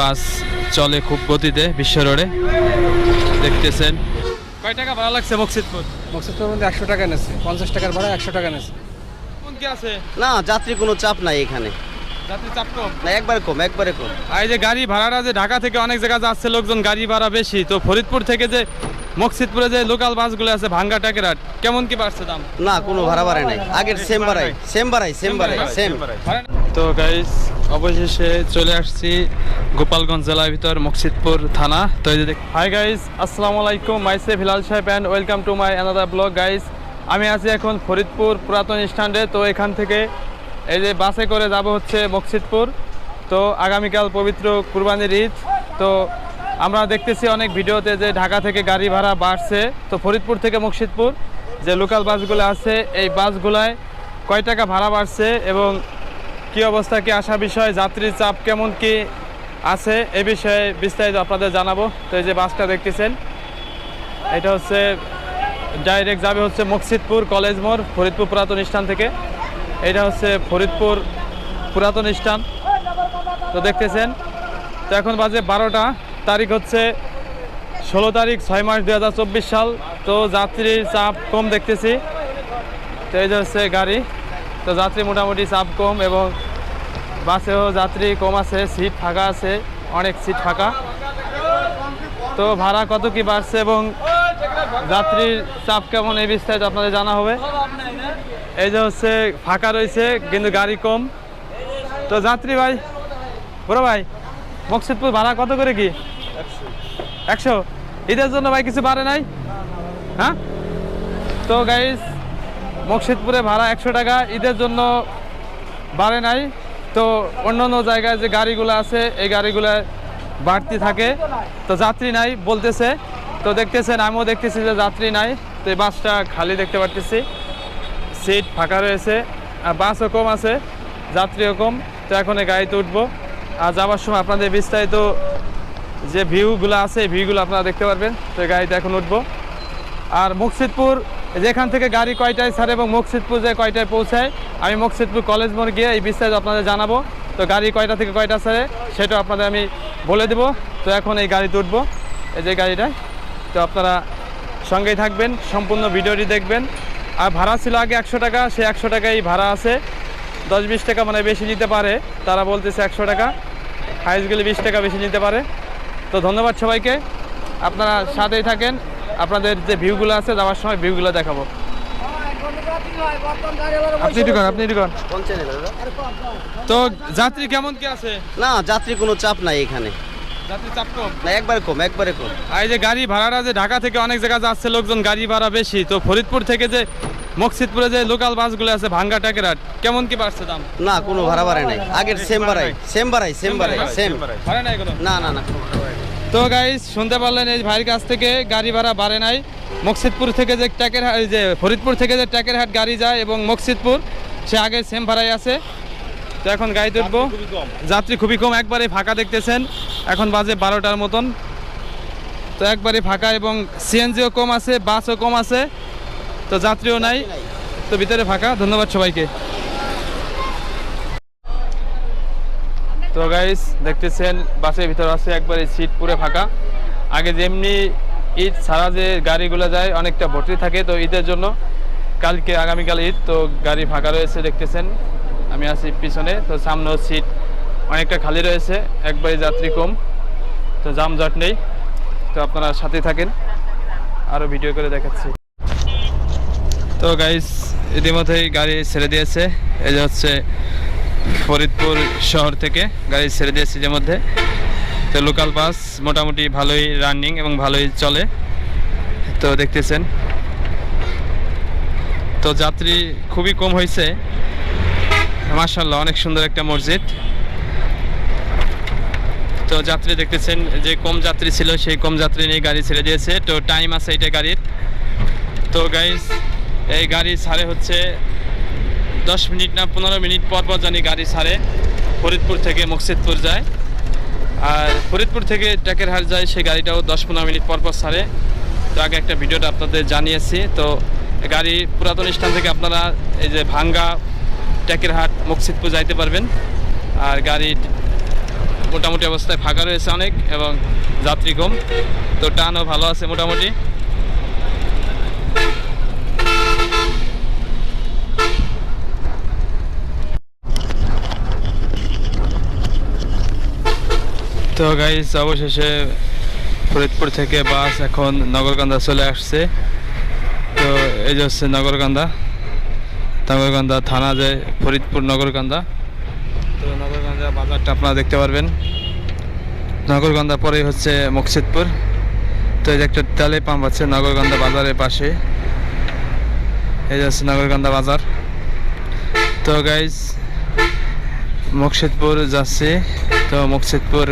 বাস চলে খুব গতিতে বিশ্ব রোডে। দেখতেছেন। কয় টাকা ভাড়া লাগছে মকসিদপুর? মকসুদপুর মধ্যে একশো টাকা নেছে পঞ্চাশ টাকার ভাড়া একশো টাকা নেছে কোন কি আছে? না যাত্রী কোনো চাপ নাই এখানে। যাত্রী চাপ কম? না একবারে কম একবারে কম। আর এই যে গাড়ি ভাড়াটা যে ঢাকা থেকে অনেক জায়গা যাচ্ছে লোকজন গাড়ি ভাড়া বেশি তো ফরিদপুর থেকে যে মকসিদপুরে যে লোকাল বাসগুলো আছে ভাঙ্গা টাকেরাট কেমন কি বাড়ছে দাম? না কোনো ভাড়া বাড়ায় নাই। আগের সেম বাড়াই সেম বাড়াই সেম বাড়াই সেম তো গাইস অবশেষে চলে আসছি গোপালগঞ্জ জেলার ভিতর, মকসিদপুর থানা। তো এই যে হাই গাইস আসসালামু আলাইকুম। মাইসে হিলাল সাহেব and welcome to my another blog guys আমি আছি এখন ফরিদপুর পুরাতন স্ট্যান্ডে। তো এখান থেকে এই যে বাসে করে যাব হচ্ছে মকসিদপুর। তো আগামীকাল পবিত্র কুরবানির ঈদ। তো আমরা দেখতেছি অনেক ভিডিওতে যে ঢাকা থেকে গাড়ি ভাড়া বাড়ছে। তো ফরিদপুর থেকে মুর্শিদপুর যে লোকাল বাসগুলো আছে, এই বাসগুলায় কয় টাকা ভাড়া বাড়ছে এবং কি অবস্থা, কি আসা বিষয়, যাত্রীর চাপ কেমন, কি আছে, এ বিষয়ে বিস্তারিত আপনাদের জানাব। তো এই যে বাসটা দেখতেছেন, এটা হচ্ছে ডাইরেক্ট যাবে হচ্ছে মকসিদপুর কলেজ মোড়, ফরিদপুর পুরাতন স্থান থেকে। এটা হচ্ছে ফরিদপুর পুরাতন স্থান। তো দেখতেছেন, তো এখন বাজে বারোটা, তারিখ হচ্ছে ষোলো তারিখ, ছয় মাস দু হাজার চব্বিশ সাল। তো যাত্রীর চাপ কম দেখতেছি। তো এই যে হচ্ছে গাড়ি। তো যাত্রী মোটামুটি চাপ কম এবং বাসেও যাত্রী কম আছে সিট ফাঁকা আছে, অনেক সিট ফাঁকা। তো ভাড়া কত কি বাড়ছে এবং যাত্রীর চাপ কেমন এই বিস্তারিত আপনাদের জানা হবে। এই যে হচ্ছে ফাঁকা রয়েছে, কিন্তু গাড়ি কম। তো যাত্রী ভাই, বড় ভাই, মকসিদপুর ভাড়া কত করে কি? একশো। ঈদের জন্য ভাই কিছু বাড়ে নাই? হ্যাঁ? তো গাইস মকসিদপুরে ভাড়া একশো টাকা, ঈদের জন্য বাড়ে নাই। তো অন্য অন্য জায়গায় যে গাড়িগুলো আছে, এই গাড়িগুলো বাড়তি থাকে। তো যাত্রী নাই বলতেছে। তো দেখতেছেন, আমিও দেখতেছি যে যাত্রী নাই। তো এই বাসটা খালি দেখতে পারতেছি। সিট ফাঁকা রয়েছে। আর বাসও কম আছে, যাত্রীও কম। তো এখন এই গাড়িতে উঠবো। আর যাওয়ার সময় আপনাদের বিস্তারিত যে ভিউগুলো আছে, এই ভিউগুলো আপনারা দেখতে পারবেন। তো গাড়িতে এখন উঠবো। আর মুকসিদপুর যেখান থেকে গাড়ি কয়টায় ছাড়ে এবং মুকসিদপুর যে কয়টায় পৌঁছায়, আমি মুকসিদপুর কলেজ মোড় গিয়ে এই বিস্তারিত আপনাদের জানাব। তো গাড়ি কয়টা থেকে কয়টা ছাড়ে সেটা আপনাদের আমি বলে দেবো। তো এখন এই গাড়িতে উঠবো এই যে গাড়িটায় তো আপনারা সঙ্গেই থাকবেন, সম্পূর্ণ ভিডিওটি দেখবেন। আর ভাড়া ছিল আগে একশো টাকা সে একশো টাকাই ভাড়া আছে। দশ বিশ টাকা মানে বেশি নিতে পারে। তারা বলতেছে একশো টাকা। হাইস গেলে বিশ টাকা বেশি নিতে পারে। তো ধন্যবাদ সবাইকে। আপনারা সাথেই থাকেন। আপনাদের যে ভিউগুলো আছে যাওয়ার সময় ভিউগুলো দেখাবো। আপনি আপনি? তো যাত্রী কেমন কি আছে? না যাত্রী কোনো চাপ নাই এখানে। যাত্রী চাপ কম? না একবারে কম একবারে কম। আর এই যে গাড়ি ভাড়াটা যে ঢাকা থেকে অনেক জায়গা যাচ্ছে লোকজন গাড়ি ভাড়া বেশি তো ফরিদপুর থেকে যে মকসিদপুরে যে লোকাল বাসগুলো আছে ভাঙ্গা টাকেরাট কেমন কি বাড়ছে দাম? না কোনো ভাড়া বাড়ায় নাই। আগের সেম বাড়াই সেম বাড়াই সেম বাড়াই সেম ভাড়া নাই কোনো? না না না। তো গাইস শুনতে পারলেন এই ভাইয়ের কাছ থেকে গাড়ি ভাড়া বাড়ে নাই। মকসিদপুর থেকে যে ট্যাকের হাট- যে ফরিদপুর থেকে যে ট্যাকের হাট গাড়ি যায় এবং মকসিদপুর সে আগে সেম ভাড়াই আছে। তো এখন গাড়িতে উঠবো যাত্রী খুবই কম। একবারে ফাঁকা দেখতেছেন। এখন বাজে বারোটার মতন। তো একবারে ফাঁকা এবং সিএনজিও কম আছে বাসও কম আছে। তো যাত্রীও নাই। তো ভিতরে ফাঁকা। ধন্যবাদ সবাইকে। তো গাইস দেখতেছেন, বাসের ভিতর আছে একবারে সিট পুরো ফাঁকা। আগে যেমনি ঈদ ছাড়া যে গাড়িগুলো যায়, অনেকটা ভর্তি থাকে তো ঈদের জন্য। কালকে আগামীকাল ঈদ, তো গাড়ি ফাঁকা রয়েছে, দেখতেছেন। আমি আছি পিছনে, তো সামনেও সিট অনেকটা খালি রয়েছে একবারে যাত্রী কম, তো জামজট নেই। তো আপনারা সাথে থাকেন আরও ভিডিও করে দেখাচ্ছি। তো গাইস ইতিমধ্যেই গাড়ি ছেড়ে দিয়েছে, এই যে হচ্ছে ফরিদপুর শহর থেকে গাড়ি ছেড়ে দিয়েছি যে মধ্যে। তো লোকাল বাস মোটামুটি ভালোই রানিং এবং ভালোই চলে। তো দেখতেছেন। তো যাত্রী খুবই কম হয়েছে মার্শাল্লাহ অনেক সুন্দর একটা মসজিদ। তো যাত্রী দেখতেছেন যে কম যাত্রী ছিল, সেই কম যাত্রী নিয়ে গাড়ি ছেড়ে দিয়েছে। তো টাইম আছে এটা গাড়ির। তো গাইস এই গাড়ি ছাড়ে হচ্ছে দশ মিনিট না পনেরো মিনিট পর পর জানি গাড়ি ছাড়ে। ফরিদপুর থেকে মুকসিদপুর যায়। আর ফরিদপুর থেকে ট্যাকের হাট যায়, সেই গাড়িটাও দশ পনেরো মিনিট পর পর ছাড়ে। তো আগে একটা ভিডিওটা আপনাদের জানিয়েছি। তো গাড়ি পুরাতন স্থান থেকে আপনারা এই যে ভাঙ্গা ট্যাকের হাট মুকসিদপুর যাইতে পারবেন। আর গাড়ি মোটামুটি অবস্থায় ফাঁকা রয়েছে অনেক এবং যাত্রী কম। তো টানও ভালো আছে মোটামুটি। তো গাইস অবশেষে ফরিদপুর থেকে বাস এখন নগরকান্দা চলে আসছে। তো এই যে হচ্ছে নগরকান্দা নগরকান্দা থানা যে ফরিদপুর নগরকান্দা, তো নগরকান্দা বাজারটা আপনারা দেখতে পারবেন। নগরকান্দা পরেই হচ্ছে মুকসিদপুর। তো এই যে একটা তেলে পাম্প আছে নগরকান্দা বাজারের পাশে। এই যে হচ্ছে নগরকান্দা বাজার। তো গাইজ মুকসিদপুর যাচ্ছি। তো মুকসিদপুর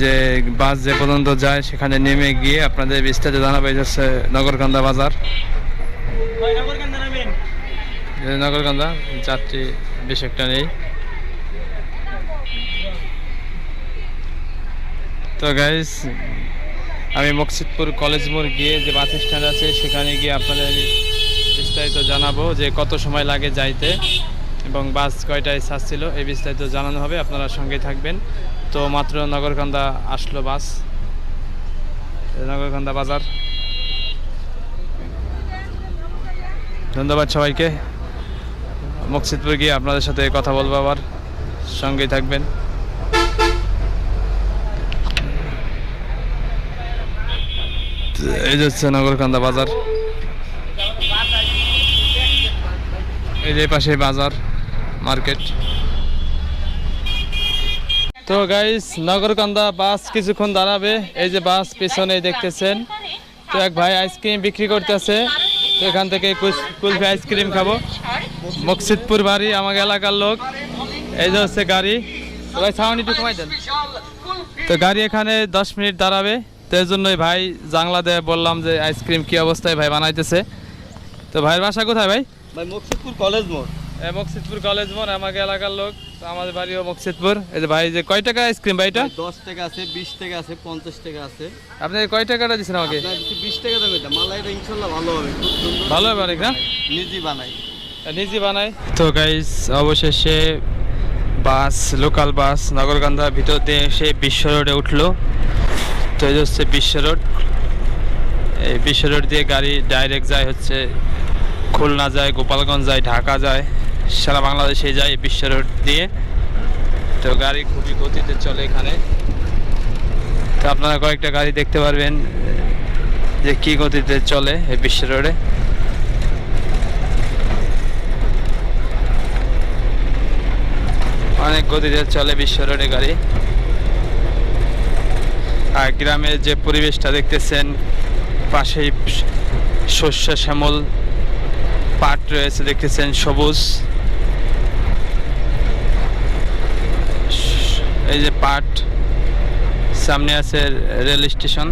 যে বাস যে পর্যন্ত যায়, সেখানে নেমে গিয়ে আপনাদের বিস্তারিত জানাবে। হচ্ছে নগরকান্দা বাজার। নগরকান্দা, যাত্রী বেশ একটা নেই। তো গাইস আমি মকসিদপুর কলেজ মোড় গিয়ে যে বাস স্ট্যান্ড আছে, সেখানে গিয়ে আপনাদের বিস্তারিত জানাব যে কত সময় লাগে যাইতে এবং বাস কয়টায় ছাড়ছিল এই বিস্তারিত জানানো হবে। আপনারা সঙ্গে থাকবেন। তো মাত্র নগরকান্দা আসলো বাস। নগরকান্দা বাজার। ধন্যবাদ সবাইকে। মকসিদপুর গিয়ে আপনাদের সাথে কথা বলব আবার। সঙ্গেই থাকবেন। এই যে হচ্ছে নগরকান্দা বাজার। এই যে পাশে বাজার, মার্কেট। তো গাইস নগরকান্দা বাস কিছুক্ষণ দাঁড়াবে। এই যে বাস পিছনে দেখতেছেন। তো এক ভাই আইসক্রিম বিক্রি করতেছে। তো এখান থেকে কুলফি আইসক্রিম খাব। মকসিদপুর বাড়ি আমার এলাকার লোক। এই যে হচ্ছে গাড়ি। ভাই সাউন্ড একটু কমাই দেন। তো গাড়ি এখানে দশ মিনিট দাঁড়াবে। তো এই জন্যই ভাই জাংলা দিয়ে বললাম যে আইসক্রিম কি অবস্থায় ভাই বানাইতেছে। তো ভাইয়ের বাসা কোথায় ভাই? ভাই মুকসিদপুর কলেজ মোড়। মকসিদপুর কলেজ মোড় আমাকে এলাকার লোক। তো আমাদের বাড়িও মকসিদপুর। এই যে ভাই যে কয় টাকা আইসক্রিম ভাই এটা? দশ টাকা আছে বিশ টাকা আছে পঞ্চাশ টাকা আছে। আপনি কয় টাকাটা দিচ্ছেন আমাকে? বিশ টাকা দেবে এটা মালাইটা ইনশাল্লাহ ভালো হবে ভালো হবে অনেক না? নিজে বানাই। নিজে বানাই। তো গাইস অবশেষে বাস লোকাল বাস নগরকান্দা ভিতর দিয়ে এসে বিশ্ব রোডে উঠল। তো এই হচ্ছে বিশ্ব রোড। এই বিশ্ব রোড দিয়ে গাড়ি ডাইরেক্ট যায় হচ্ছে খুলনা যায় গোপালগঞ্জ যায় ঢাকা যায়। সারা বাংলাদেশে যায় বিশ্ব রোড দিয়ে। তো গাড়ি খুবই গতিতে চলে এখানে। তো আপনারা কয়েকটা গাড়ি দেখতে পারবেন যে কি গতিতে চলে এই বিশ্ব রোডে অনেক গতিতে চলে বিশ্ব রোডে গাড়ি। আর গ্রামের যে পরিবেশটা দেখতেছেন, পাশেই শস্য শ্যামল পাট রয়েছে, দেখতেছেন সবুজ। এই যে পাট সামনে আছে রেল স্টেশন।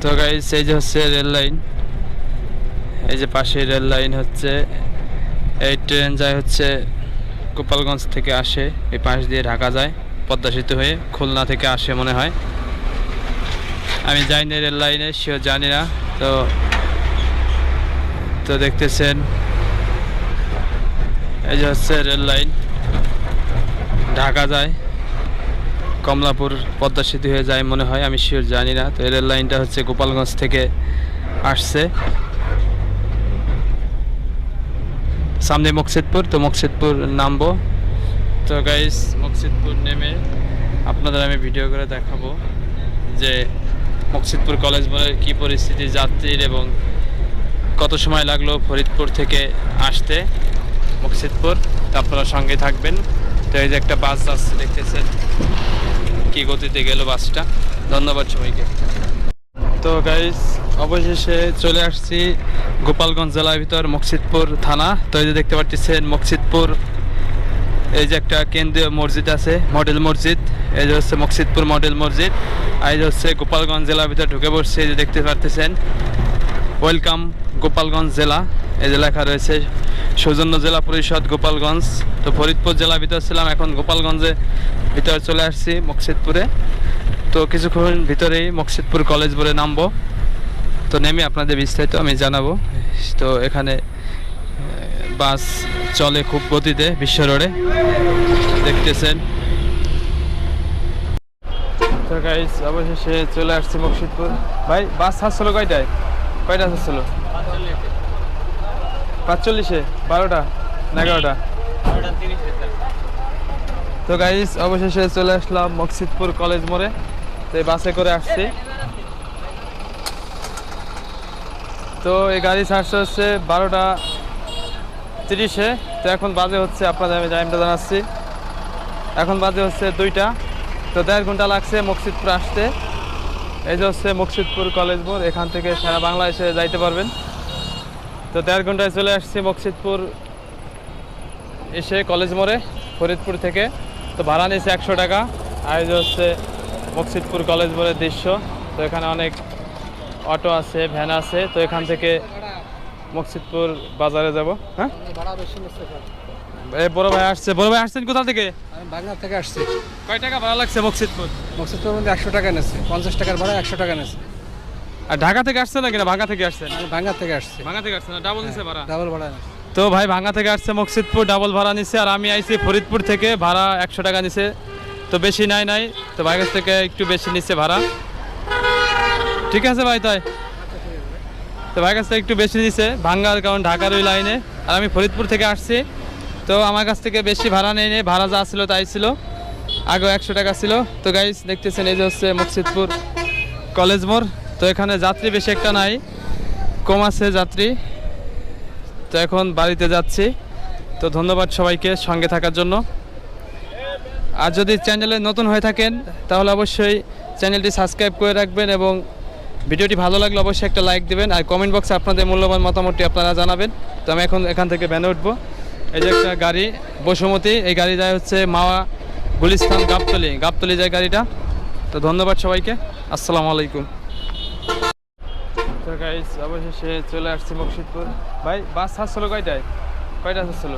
তো গাইস এই যে হচ্ছে রেল লাইন। এই যে পাশে রেল লাইন হচ্ছে, এই ট্রেন যায় হচ্ছে গোপালগঞ্জ থেকে আসে, এই পাশ দিয়ে ঢাকা যায়, পদ্মা সেতু হয়ে খুলনা থেকে আসে মনে হয়। আমি যাইনি রেল লাইনে, সেও জানি না, তো তো দেখতেছেন। এই যে হচ্ছে রেল লাইন, ঢাকা যায়, কমলাপুর পদ্মা সেতু হয়ে যায় মনে হয়, আমি শিওর জানি না। তো রেল লাইনটা হচ্ছে গোপালগঞ্জ থেকে আসছে। সামনে মকসিদপুর, তো মকসিদপুর নামবো। তো গাইস মকসিদপুর নেমে আপনাদের আমি ভিডিও করে দেখাবো যে মকসিদপুর কলেজ মোড়ের কী পরিস্থিতি যাত্রীর এবং কত সময় লাগল ফরিদপুর থেকে আসতে মকসিদপুর? আপনারা সঙ্গে থাকবেন। তো এই যে একটা বাস যাচ্ছে, দেখতেছেন কি গতিতে গেল বাসটা। ধন্যবাদ সবাইকে। তো গাইস অবশেষে চলে আসছি গোপালগঞ্জ জেলার ভিতর, মকসিদপুর থানা। তো এই যে দেখতে পাচ্ছেন মকসিদপুর এই যে একটা কেন্দ্রীয় মসজিদ আছে, মডেল মসজিদ। এই যে হচ্ছে মকসিদপুর মডেল মসজিদ। আর এই যে হচ্ছে গোপালগঞ্জ জেলার ভিতর ঢুকে পড়ছে, এই যে দেখতে পাচ্ছেন ওয়েলকাম গোপালগঞ্জ জেলা। এই যে লেখা রয়েছে, সৌজন্য জেলা পরিষদ গোপালগঞ্জ। তো ফরিদপুর জেলার ভিতর ছিলাম, এখন গোপালগঞ্জে ভিতরে চলে আসছি মকসিদপুরে। তো কিছুক্ষণ ভিতরেই মকসিদপুর কলেজ বলে নামবো। তো নেমে আপনাদের বিস্তারিত আমি জানাব। তো এখানে বাস চলে খুব গতিতে বিশ্ব রোডে। দেখতেছেন। তো গাইস অবশেষে চলে আসছি মকসিদপুর ভাই, বাস ছাড়ছিল কয়টায়? কয়টা ছাড়ছিল পাঁচচল্লিশে? বারোটা? এগারোটা? তো গাইস অবশেষে চলে আসলাম মকসিদপুর কলেজ মোড়ে। তো এই বাসে করে আসছি। তো এই গাড়ি ছাড়ছে হচ্ছে বারোটা তিরিশে। তো এখন বাজে হচ্ছে আপনাদের আমি টাইমটা জানাচ্ছি। এখন বাজে হচ্ছে দুইটা। তো দেড় ঘণ্টা লাগছে মকসিদপুর আসতে। এই যে হচ্ছে মকসিদপুর কলেজ মোড়, এখান থেকে সারা বাংলাদেশে যাইতে পারবেন। তো দেড় ঘন্টায় চলে আসছি মকসিদপুর এসে কলেজ মোড়ে, ফরিদপুর থেকে। তো ভাড়া নিয়েছে একশো টাকা। আর এই যে হচ্ছে মকসিদপুর কলেজ মোড়ের দৃশ্য। তো এখানে অনেক অটো আছে ভ্যান আছে। তো এখান থেকে মকসিদপুর বাজারে যাব হ্যাঁ? নিচ্ছে বড় ভাই আসছে বড় ভাই আসছেন কোথা থেকে? আমি বাগনার থেকে আসছি। কয় টাকা ভাড়া লাগছে মকসিদপুর? মকসিদপুর মধ্যে একশো টাকা নিচ্ছে পঞ্চাশ টাকার ভাড়া একশো টাকা নিচ্ছে। আর ঢাকা থেকে আসছেন নাকি না ভাঙ্গা থেকে আসছেন? আমি বাগনার থেকে আসছি। ভাঙ্গা থেকে আসছেন ডাবল দিছে ভাড়া? ডাবল ভাড়া তো ভাই ভাঙ্গা থেকে আসছে মকসিদপুর ডাবল ভাড়া নিছে আর আমি আইছি ফরিদপুর থেকে ভাড়া একশো টাকা নিছে। তো বেশি নাই নাই তো ভাই কাছ থেকে একটু বেশি নিচ্ছে ভাড়া। ঠিক আছে ভাই তাই। তো ভাই কাছ থেকে একটু বেশি নিছে ভাঙ্গার কারণ ঢাকার ওই লাইনে। আর আমি ফরিদপুর থেকে আসছি। তো আমার কাছ থেকে বেশি ভাড়া নেই নেই ভাড়া যা ছিল তাই ছিল। আগেও একশো টাকা ছিল। তো গাইজ দেখতেছেন এই যে হচ্ছে মকসিদপুর কলেজ মোড়। তো এখানে যাত্রী বেশি একটা নাই, কম আছে যাত্রী। তো এখন বাড়িতে যাচ্ছি। তো ধন্যবাদ সবাইকে সঙ্গে থাকার জন্য। আর যদি চ্যানেলে নতুন হয়ে থাকেন, তাহলে অবশ্যই চ্যানেলটি সাবস্ক্রাইব করে রাখবেন এবং ভিডিওটি ভালো লাগলে অবশ্যই একটা লাইক দিবেন আর কমেন্ট বক্সে আপনাদের মূল্যবান মতামতটি আপনারা জানাবেন। তো আমি এখন এখান থেকে ভ্যানে উঠবো। এই যে একটা গাড়ি বসুমতি এই গাড়ি যায় হচ্ছে মাওয়া গুলিস্তান গাবতলি গাবতলি যায় গাড়িটা। তো ধন্যবাদ সবাইকে। আসসালামু আলাইকুম। তো অবশেষে চলে আসছি মকসিদপুর ভাই বাস ছাড়ছিল কয়টায়? কয়টা ছাড়ছিল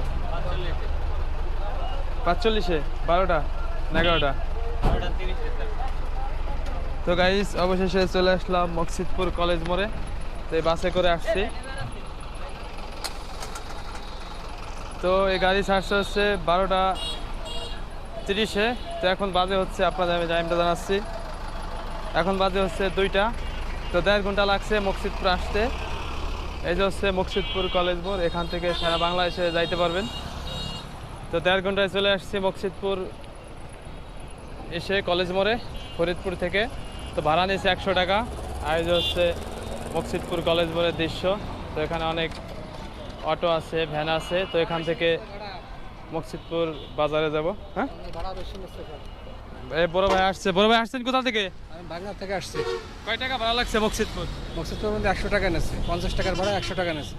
পাঁচচল্লিশে। বারোটা? না এগারোটা তো গাইস অবশেষে চলে আসলাম মকসিদপুর কলেজ মোড়ে। তো বাসে করে আসছি। তো এই গাড়ি ছাড়ছে হচ্ছে বারোটা তিরিশে। তো এখন বাজে হচ্ছে, আপনাদের আমি টাইমটা জানাচ্ছি। এখন বাজে হচ্ছে দুইটা। তো দেড় ঘণ্টা লাগছে মকসিদপুর আসতে। এই যে হচ্ছে মকসিদপুর কলেজ মোড়, এখান থেকে সারা বাংলাদেশে যাইতে পারবেন। তো দেড় ঘন্টায় চলে আসছি মকসিদপুর এসে কলেজ মোড়ে, ফরিদপুর থেকে। তো ভাড়া নিয়েছে একশো টাকা আর যে হচ্ছে মকসিদপুর কলেজ বলে দৃশ্য তো এখানে অনেক অটো আছে ভ্যান আছে তো এখান থেকে মকসিদপুর বাজারে যাব হ্যাঁ? ভাড়া এই বড় ভাই আসছে বড় ভাই আসছেন কোথা থেকে? আমি বাগনার থেকে আসছি। কয় টাকা ভাড়া লাগছে মকসিদপুর? মকসিদপুর মধ্যে একশো টাকা নিচ্ছে পঞ্চাশ টাকার ভাড়া একশো টাকা নিচ্ছে।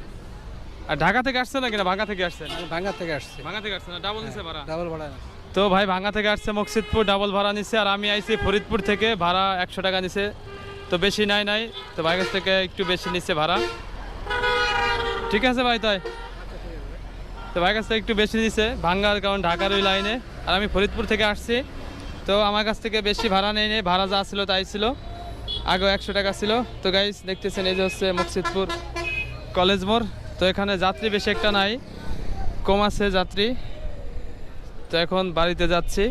আর ঢাকা থেকে আসছেন নাকি না ভাঙ্গা থেকে আসছেন? আমি বাগনার থেকে আসছি। ভাঙ্গা থেকে আসছে না ডাবল দিছে ভাড়া? ডাবল ভাড়া নিচ্ছে। তো ভাই ভাঙ্গা থেকে আসছে মকসিদপুর ডাবল ভাড়া নিছে, আর আমি আইছি ফরিদপুর থেকে, ভাড়া একশো টাকা নিছে। তো বেশি নাই নাই, তো ভাই কাছ থেকে একটু বেশি নিচ্ছে ভাড়া। ঠিক আছে ভাই তাই। তো ভাই কাছ থেকে একটু বেশি নিছে ভাঙ্গার কারণ ঢাকার ওই লাইনে। আর আমি ফরিদপুর থেকে আসছি, তো আমার কাছ থেকে বেশি ভাড়া নেই নেই, ভাড়া যা ছিল তাই ছিল। আগেও একশো টাকা ছিল। তো গাইস দেখতেছেন এই যে হচ্ছে মকসিদপুর কলেজ মোড়। তো এখানে যাত্রী বেশি একটা নাই, কম আছে যাত্রী। তো এখন বাড়িতে যাচ্ছি।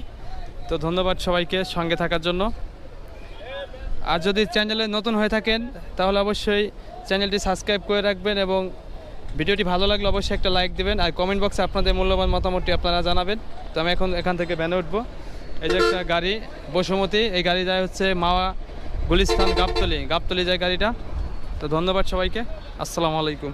তো ধন্যবাদ সবাইকে সঙ্গে থাকার জন্য। আর যদি চ্যানেলে নতুন হয়ে থাকেন, তাহলে অবশ্যই চ্যানেলটি সাবস্ক্রাইব করে রাখবেন এবং ভিডিওটি ভালো লাগলে অবশ্যই একটা লাইক দিবেন। আর কমেন্ট বক্সে আপনাদের মূল্যবান মতামতটি আপনারা জানাবেন। তো আমি এখন এখান থেকে ভ্যানে উঠবো। এই যে একটা গাড়ি, বসুমতি, এই গাড়ি যায় হচ্ছে মাওয়া গুলিস্তান গাবতলি গাবতলি যায় গাড়িটা। তো ধন্যবাদ সবাইকে। আসসালামু আলাইকুম।